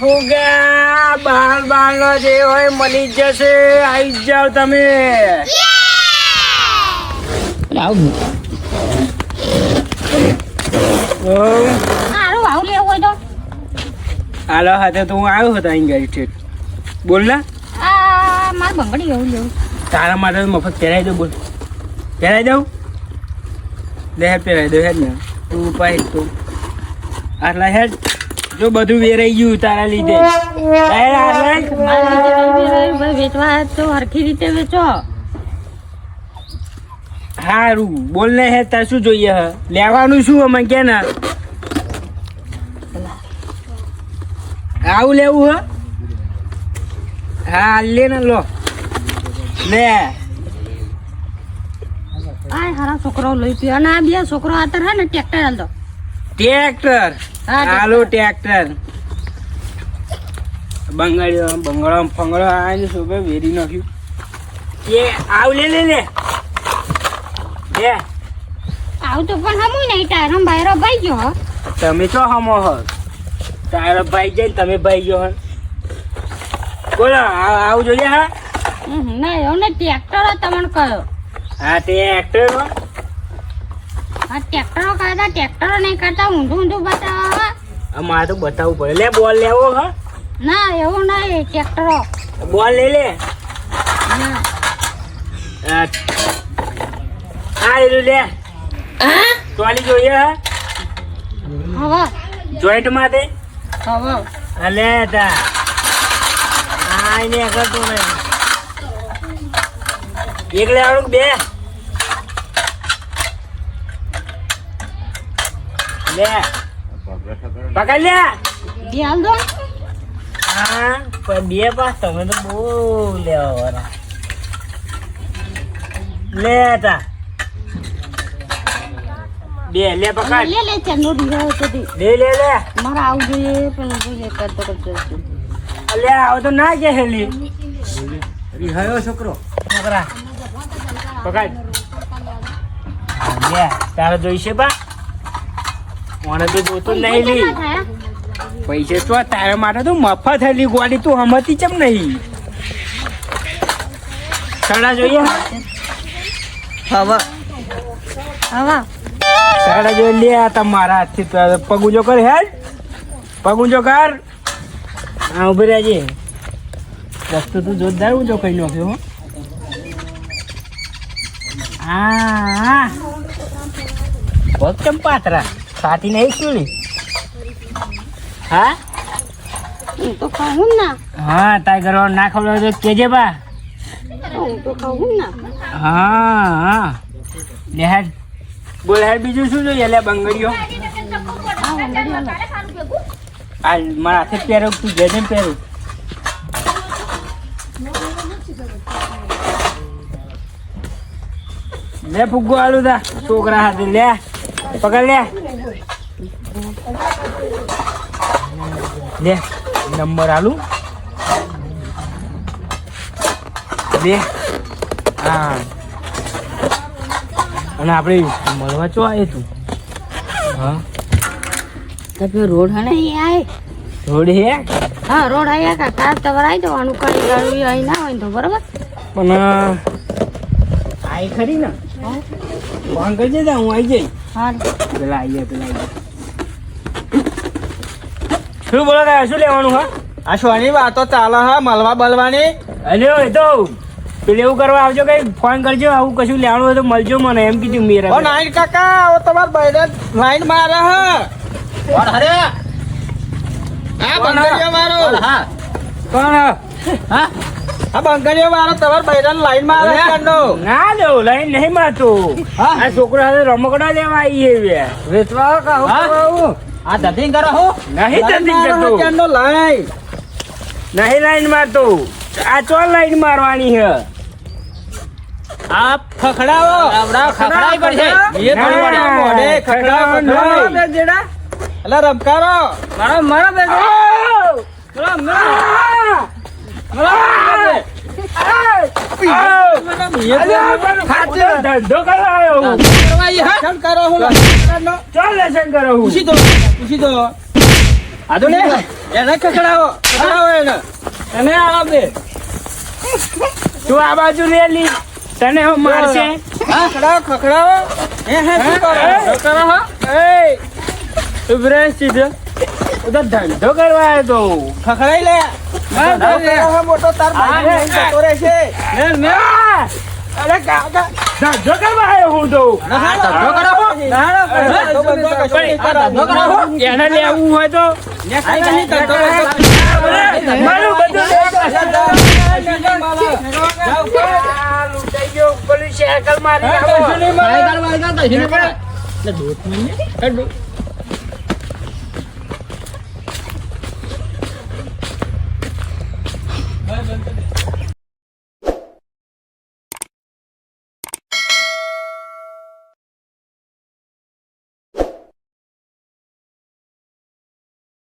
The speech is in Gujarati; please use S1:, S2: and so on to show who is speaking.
S1: ફુગા બાર બાર નો જે હોય મળી જ જશે. આવી. જાવ તમે હાલો હાથે તો હું આવ્યો હતો અહીં ગાડી ઠેઠ. બોલ ના.
S2: આ મારે બંગડી એવું લેવું.
S1: તારા માટે તો મફત પહેરાવી દઉં બોલ. પહેરાવી દઉં? દે પહેરાવી દઉં હેડ ને. તું પાઈ તું. આટલા હેડ. જો બધું વેરાઈ ગયું તારા લીધે
S2: વેચવા તો હરખી રીતે વેચો
S1: હારું બોલ ને હે તાર શું જોઈએ હે લેવાનું શું અમે કે ના આવું લેવું હે હા લે ને લો લે
S2: આ હારા છોકરો લઈ પીયો અને આ બે છોકરો આતર હે ને ટ્રેક્ટર હાલ દો
S1: ટ્રેક્ટર હાલો ટ્રેક્ટર. બંગાળીઓ બંગાળો ફંગળો આવીને શું વેરી નાખ્યું? એ આવ લે લે લે. લે.
S2: આવું તો પણ હમું નહીં ટાયરો બાયરો ભાઈ ગયો.
S1: તમે તો હમો હો? તારો ભાઈ જાય તમે ભાઈ ગયો હો બોલો આવું જોઈએ હા.
S2: ના એવું ને ટ્રેક્ટર તમને કયો
S1: હા તે એક્ટર
S2: આ ટ્રેક્ટરો કાઢા ટ્રેક્ટરો નહીં કરતા ઊંધું ઊંધું બતાવો
S1: મારે તો બતાવવું પડે. લે બોલ લેવો હા.
S2: ના એવું નહીં ટ્રેક્ટરો
S1: બોલ લે લે. આ આ લીધું લે. ટોલી જોઈએ હા?
S2: હવે.
S1: જોઈન્ટ માટે
S2: હવે.
S1: અલે તા. આ એને કરતો નહીં. એક લેવાનું બે? લે. પકડ લે
S2: બે હાલ દો.
S1: હા પણ બે પાસ તમે તો બહુ લેવા વાળા. લે તા. બે લે પકડ.
S2: લે લે ચાલો રીહો તો. દે
S1: લે લે લે.
S2: મારે આવું જોઈએ પણ જોઈએ કરતો કરતો છું.
S1: અલે આવો તો ના કે હેલી. રિહાયો છોકરો. છોકરા. પકડ. લે તારે જોઈશે બા? મને તો જોતું નહીં લી. પૈસે તો તારા માટે તો મફત હેલી ગોળી તું હમતી ચમ નહીં? સડા જોઈએ?
S3: હવા.
S2: હવા.
S1: સડા જોઈ લે આ તમારા હાથથી તો પગુંજો કર હેડ પગુંજો કર. હા ઊભી રહેજે. રસ્તો તું જોરદાર ઊંચો કઈ નાખ્યો હો. હા પગ ચમ પાતરા. સાથી નહીં ચૂલી હા
S2: હું તો ખાઉં ના
S1: હા ઘરવાળો ના ખબર તો કેજે બા
S2: હું તો ખાઉં ના
S1: હા હા લે હેડ બોલ હેડ બીજું શું જોઈએ લે બંગડીઓ
S2: આ
S1: મારા હાથે પહેરો તું જેને પહેરું લે ફુગ્ગો આલુ તા છોકરા હાથે લે પકડ લે લે નંબર આલુ. બે હા અને આપણે મળવા ચો આવે તું? હા.
S2: તો રોડ હે ને એ આય?
S1: રોડ હે?
S2: હા રોડ આયા કા? કાર તમારે આવી જવાનું કઈ ગાડી આવી ના હોય તો બરોબર?
S1: પણ આઈ ખરી ને? ફોન કરજે હું આવી જઈ
S2: હા.
S1: પેલા આવી જાય પેલા આવી શું બોલો તારે શું લેવાનું હા?
S3: આ શોની વાતો ચાલે હા મળવા બલવાની
S1: અલ્યો એ તો પેલે એવું કરવા આવજો કઈ ફોન કરજો આવું કશું લેવાનું હોય તો મળજો મને એમ કીધું
S3: ઓ
S1: મેરા
S3: નાઈન કાકા ઓ તમાર બૈરે લાઈન મારે હા. કોણ હરે? આ? બંગડીયો મારો હા?
S1: કોણ
S3: હા? આ બંગડીયો મારો તમાર બૈરે લાઈન મારે કાંડો
S1: ના લેવું લાઈન નહીં મારતો.
S3: હા?
S1: આ છોકરો સાથે રમકડા લેવા આવી છે
S3: વેચવા કા હું
S1: હા?
S3: કરાવું આ ધતિંગ કરો હો.
S1: નહીં ધતિંગ કરતો.
S3: કાંડો લાઈન
S1: નહીં લાઈન મારતો. આ ચો લાઈન મારવાની છે?
S3: આ ખખડાવો. ખખડાઈ પડશે. એ થોડી વાર આમ મોઢે ખખડાવો જેડા? અલા રમકારો. મારો મારો બે
S1: ધંધો કરવા હું.
S3: કરો હું?
S1: ચાલ લેસન કરો હું.
S3: પૂછી દો પૂછી દો. આ તો એને એને
S1: આ બે. તું આ બાજુ લે લી. તને હું મારશે.
S3: ખખડાવો ખખડાવો હે હે શું કરો? કરો હો?
S1: એ ઊભી રહે સીધો. હું ધંધો કરવા આવ્યો તો
S3: ખખડાઈ લે. મોટો તાર ભાઈ જતો
S1: ને ને અરે કાકા ધંધો કરવા આવ્યો હું તો
S3: ના, ધંધો કરો હો. ધંધો બંધો કશો નહીં કરો. ધંધો કરો હો.
S1: એને લેવું હોય તો. મારું બધું સાયકલ મારી.
S3: Thank you.